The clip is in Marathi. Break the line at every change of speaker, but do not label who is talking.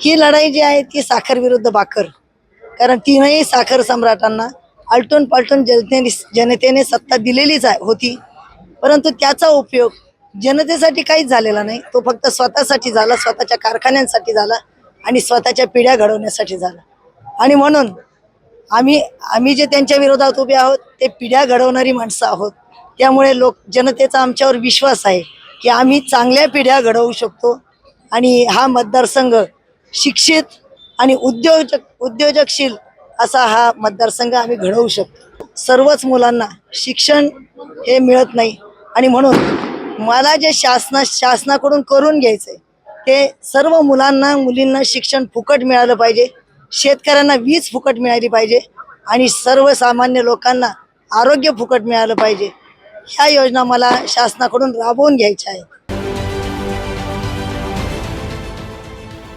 ही लढाई जी आहे ती साखर विरुद्ध बाकर कारण तीनही साखर सम्राटांना आलटून पालटून जनतेने जनतेने सत्ता दिलेलीच आहे होती. परंतु त्याचा उपयोग जनतेसाठी काहीच झालेला नाही. तो फक्त स्वतःसाठी झाला स्वतःच्या कारखान्यांसाठी झाला आणि स्वतःच्या पिढ्या घडवण्यासाठी झाला. आणि म्हणून आम्ही आम्ही जे त्यांच्या विरोधात उभे आहोत ते पिढ्या घडवणारी माणसं आहोत. त्यामुळे लोक जनतेचा आमच्यावर विश्वास आहे की आम्ही चांगल्या पिढ्या घडवू शकतो. आणि हा मतदारसंघ शिक्षित आणि उद्योजक उद्योजकशील असा हा मतदारसंघ आम्ही घडवू शकतो. सर्वच मुलांना शिक्षण हे मिळत नाही. आणि म्हणून मला जे शासना शासनाकडून करून घ्यायचंय ते सर्व मुलांना मुलींना शिक्षण फुकट मिळालं पाहिजे. शेतकऱ्यांना वीज फुकट मिळाली पाहिजे. आणि सर्वसामान्य लोकांना आरोग्य फुकट मिळालं पाहिजे. ह्या योजना मला शासनाकडून राबवून घ्यायच्या आहेत.